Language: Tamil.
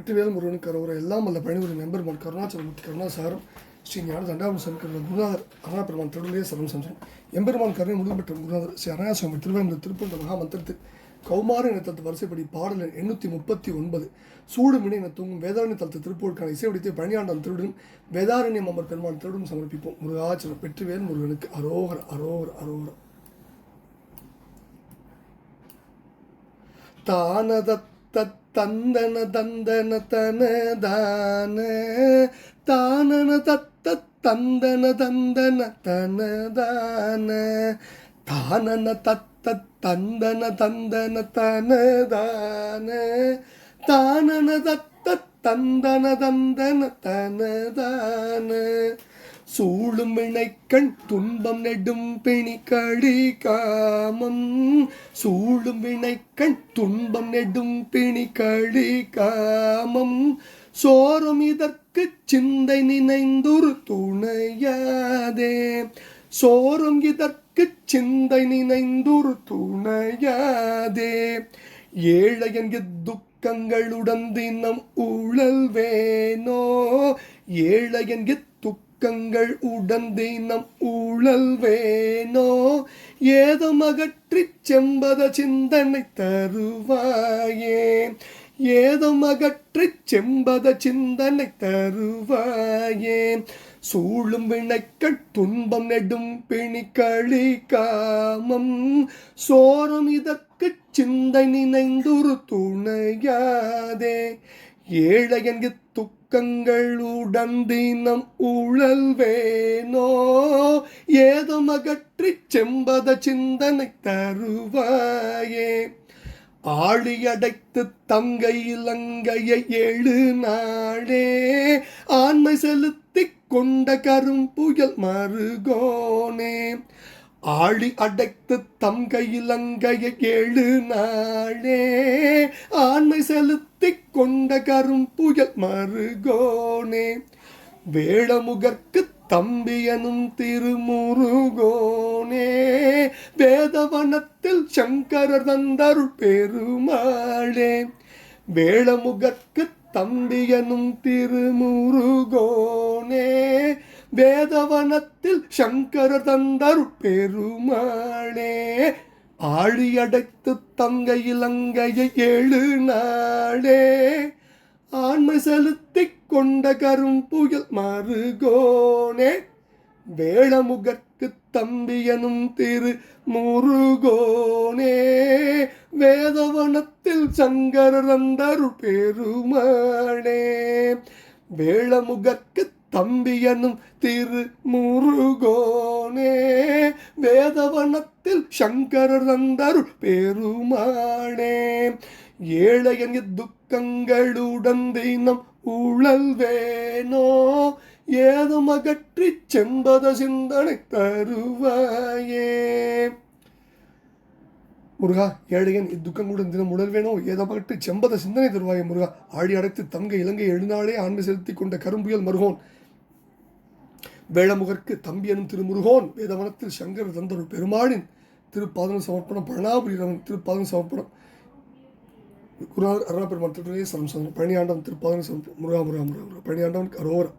வெற்றிவேல் முருகன் கரோர எல்லாம் அல்ல பணிபுரி மெம்பெருமான் கருணாச்சலமூர்த்தி கருணாசாரம் ஸ்ரீ ஞான தண்டாபுரம் சமீப குருநாதர் அருணா பெருமான் திருடலே சரணம். சஞ்சன் எம்பெருமான் கருணை முழுவதும் பெற்ற குருநாதர் ஸ்ரீ அருணாசுவாமி திருவேந்த திருப்பந்த மகா மந்திரத்து கௌமார இனத்தத்து வரிசைப்படி பாடல் எண்ணூற்றி முப்பத்தி ஒன்பது. சூடு மினை என தூங்கும் வேதாரண்ய தளத்து திருப்பூருக்கான இசைவடித்து பழனியாண்டம் திருடன் வேதாரண்யம் அமர் பெருமான் திருடன் சமர்ப்பிப்போம். முருகாச்சலம் பெற்றுவேல் முருகனுக்கு அரோகர அரோகர அரோகர. தானதத்த தந்தன தந்தன தனதான தானன தத்த தந்தன தந்தன தனதான தானன தத்த தந்தன தந்தன தனதான தானன தத்த தந்தன தந்தன தனதான சூழும் வினைக்கண் துன்பம் நெடும் பிணி காமம். சூழும் வினைக்கண் துன்பம் நெடும் பிணி காமம். சோறும் இதற்கு சிந்தை நினைந்துரு துணையாதே. சோறும் இதற்கு சிந்தை நினைந்துரு துணையாதே. ஏழையன் துக்கங்களுடன் தினம் உழல்வேனோ ஏழையன் துக்கங்கள் உடந்தை நம் ஊழல் வேணோ? ஏதம் அகற்றிச் செம்பத சிந்தனை தருவாயே ஏதம் அகற்றிச் செம்பத சிந்தனை தருவாயே சூழும் வினைக்கள் துன்பம் நெடும் பிணி களி காமம். சோறும் இதற்கு சிந்தை நினைந்துரு துணையாதே. ஏழையன் துக்கங்களுடன் தினம் உழல்வேனோ ஏதம் அகற்றிச் செம்பத சிந்தனை தருவாயே? ஆழி அடைத்து தங்கை இலங்கையை ஏழு நாளே ஆண்மை செலுத்தி கொண்ட கரும்புயல் மருகோனே? ஆழி அடைத்து தம் கையிலங்கையை ஏழு நாளே. ஆண்மை செலுத்தி கொண்ட கரும்புயல் மருகோனே. வேளமுகர்க்கு தம்பியனும் திருமுருகோனே. வேதவனத்தில் சங்கரர் தந்தருள் பெருமாளே. வேளமுகர்க்கு தம்பியனும் திருமுருகோனே. வேதவனத்தில் சங்கரர் தந்தருள் பெருமாளே ஆழியடைத்து தங்க இலங்கையை ஏழு நாளே. ஆண்மை செலுத்தி கொண்ட கரும்புயல் மருகோனே வேளமுகற்கு தம்பியனும் திரு முருகோனே. வேதவனத்தில் சங்கரந்தரு பெருமானே வேளமுகற்கு தம்பியனும் திரு முருகோனே வேதவனத்தில் சங்கரர் தந்தருள் பெருமானே. ஏழையன் துக்கங்களுடன் தினம் உழல்வேனோ. ஏதும் அகற்றி செம்பத சிந்தனை தருவாயே. முருகா ஏழையன் இத்துக்கங்களுடன் தினம் உணர்வேனோ ஏதப்பட்டு செம்பத சிந்தனை தருவாயே முருகா. ஆடி அடைத்து தங்க இலங்கை எழுநாளே ஆண்மை செலுத்தி கொண்ட கரும்புயல் மருகோன். வேளமுகர்க்கு தம்பியனும் திருமுருகோன் வேதவனத்தில் சங்கர தந்தருள் பெருமாளின் திருப்பாதன சமர்ப்பணம் பழனாபுரிரவன் திருப்பாதன சமர்ப்பணம் குருநாதர் அருணா பெருமான் திருநே சரம் பழனியாண்டவன் திருப்பாதன சமர்ப்பணம் முருகா முருகா முருகா முருகா பழனியாண்டவன் அரோரா